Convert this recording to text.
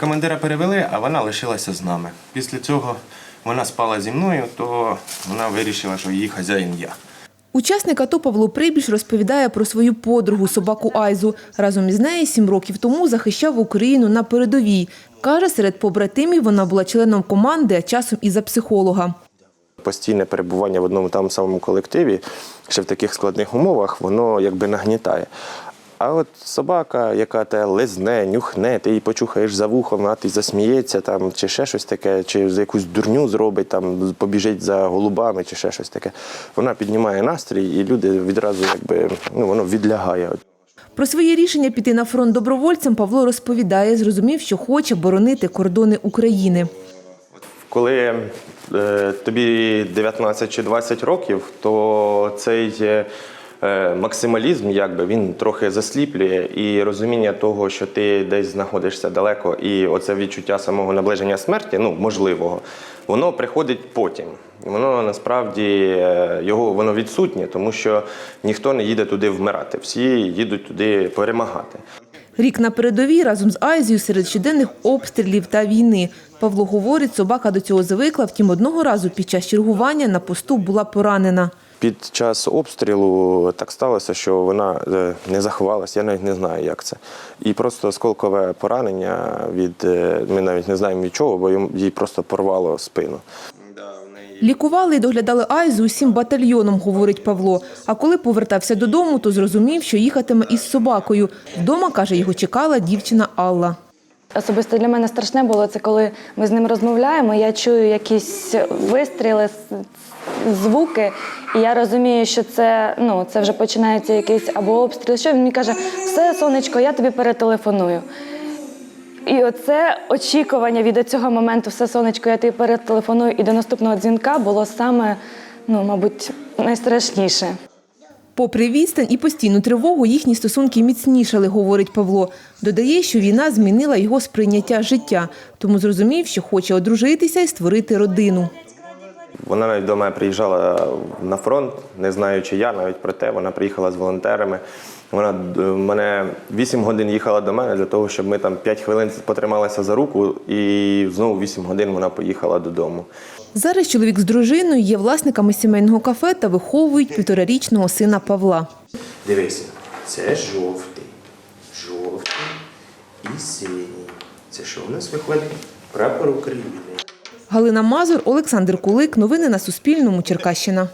Командира перевели, а вона лишилася з нами. Після цього вона спала зі мною, то вона вирішила, що її хазяїн я. Учасник АТО Павло Прибіж розповідає про свою подругу собаку Айзу. Разом із нею сім років тому захищав Україну на передовій. Каже, серед побратимів вона була членом команди, а часом і за психолога. Постійне перебування в одному тому самому колективі, ще в таких складних умовах, воно якби нагнітає. А от собака, яка те лизне, нюхне, ти її почухаєш за вухом, а ти засміється там, чи ще щось таке, чи за якусь дурню зробить, там побіжить за голубами, чи ще щось таке. Вона піднімає настрій, і люди відразу якби ну воно відлягає. Про своє рішення піти на фронт добровольцем Павло розповідає, зрозумів, що хоче боронити кордони України. Коли е, тобі 19 чи 20 років, то цей е, максималізм, якби він трохи засліплює, і розуміння того, що ти десь знаходишся далеко, і оце відчуття самого наближення смерті, ну можливого, воно приходить потім. Воно насправді е, його воно відсутнє, тому що ніхто не їде туди вмирати, всі їдуть туди перемагати. Рік на передовій разом з Айзою серед щоденних обстрілів та війни. Павло говорить, собака до цього звикла, втім одного разу під час чергування на посту була поранена. Під час обстрілу так сталося, що вона е, не заховалася, я навіть не знаю, як це. І просто осколкове поранення від е, ми навіть не знаємо від чого, бо їй просто порвало спину. Лікували і доглядали Айзу усім батальйоном, говорить Павло. А коли повертався додому, то зрозумів, що їхатиме із собакою. Вдома, каже, його чекала дівчина Алла. Особисто для мене страшне було це, коли ми з ним розмовляємо. Я чую якісь вистріли, звуки, і я розумію, що це ну це вже починається якийсь або обстріл. Що він мені каже, все, сонечко, я тобі перетелефоную. І оце очікування від цього моменту, все сонечко, я тобі перетелефоную, і до наступного дзвінка було саме, ну, мабуть, найстрашніше. Попри відстань і постійну тривогу, їхні стосунки міцнішали, говорить Павло. Додає, що війна змінила його сприйняття життя, тому зрозумів, що хоче одружитися і створити родину. Вона навіть до мене приїжджала на фронт, не знаючи я навіть про те. Вона приїхала з волонтерами. Вона е, мене 8 годин їхала до мене для того, щоб ми там 5 хвилин потрималися за руку, і знову 8 годин вона поїхала додому. Зараз чоловік з дружиною є власниками сімейного кафе та виховують півторарічного сина Павла. Дивися, це жовтий, жовтий і синій. Це що у нас виходить? Прапор України. Галина Мазур, Олександр Кулик. Новини на Суспільному. Черкащина.